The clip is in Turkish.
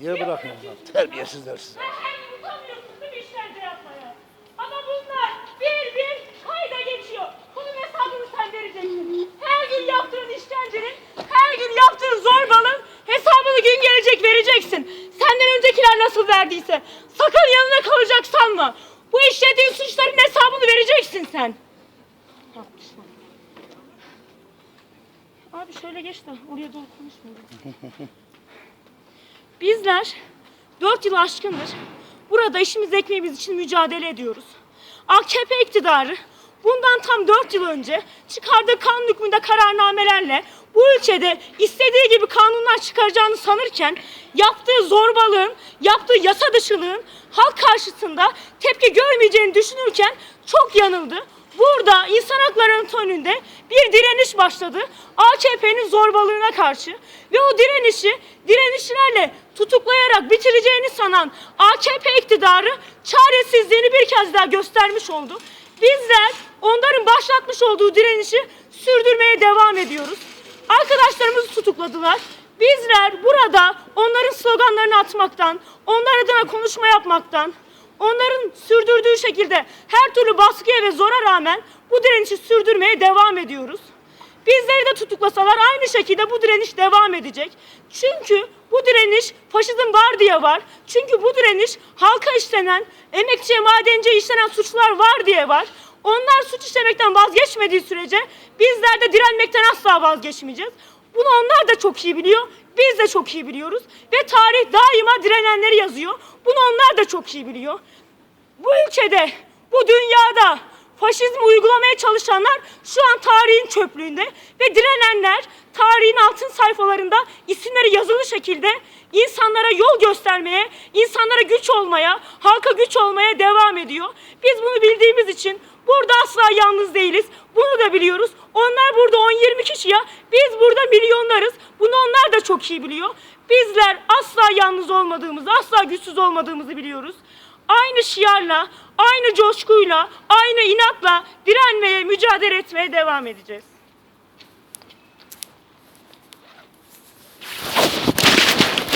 Niye bırakıyorsun lan? Terbiyesizler size. Sen utanmıyorsun değil mi işkence yapmaya? Ama bunlar bir bir kayda geçiyor. Bunun hesabını sen vereceksin. Her gün yaptığın işkencenin, her gün yaptığın zorbalığın hesabını gün gelecek vereceksin. Senden öncekiler nasıl verdiyse. Sakın yanına kalacak sanma. Bu işlediğin suçların hesabını vereceksin sen. Abi şöyle geç de oraya doğru konuşmayalım. Bizler 4 yıl aşkındır burada işimiz ekmeğimiz için mücadele ediyoruz. AKP iktidarı bundan tam 4 yıl önce çıkardığı kanun hükmünde kararnamelerle bu ülkede istediği gibi kanunlar çıkaracağını sanırken yaptığı zorbalığın, yaptığı yasa dışılığın halk karşısında tepki görmeyeceğini düşünürken çok yanıldı. Burada insan haklarının önünde bir direniş başladı. AKP'nin zorbalığına karşı ve o direnişi direnişlerle tutuklayarak bitireceğini sanan AKP iktidarı çaresizliğini bir kez daha göstermiş oldu. Bizler onların başlatmış olduğu direnişi sürdürmeye devam ediyoruz. Arkadaşlarımızı tutukladılar. Bizler burada onların sloganlarını atmaktan, onlar adına konuşma yapmaktan, onların sürdürdüğü şekilde her türlü baskıya ve zora rağmen bu direnişi sürdürmeye devam ediyoruz. Bizleri de tutuklasalar aynı şekilde bu direniş devam edecek. Çünkü bu direniş faşizm var diye var. Çünkü bu direniş halka işlenen, emekçiye, madenciye işlenen suçlar var diye var. Onlar suç işlemekten vazgeçmediği sürece bizler de direnmekten asla vazgeçmeyeceğiz. Bunu onlar da çok iyi biliyor. Biz de çok iyi biliyoruz. Ve tarih daima direnenleri yazıyor. Bunu onlar da çok iyi biliyor. Bu ülkede, bu dünyada faşizmi uygulamaya çalışanlar şu an tarihin çöplüğünde ve direnenler tarihin altın sayfalarında isimleri yazılı şekilde insanlara yol göstermeye, insanlara güç olmaya, halka güç olmaya devam ediyor. Biz bunu bildiğimiz için burada asla yalnız değiliz. Bunu da biliyoruz. Onlar burada 10-20 kişi ya. Biz burada milyonlarız. Bunu onlar da çok iyi biliyor. Bizler asla yalnız olmadığımızı, asla güçsüz olmadığımızı biliyoruz aynı şiarla, aynı coşkuyla, aynı inatla direnmeye, mücadele etmeye devam edeceğiz.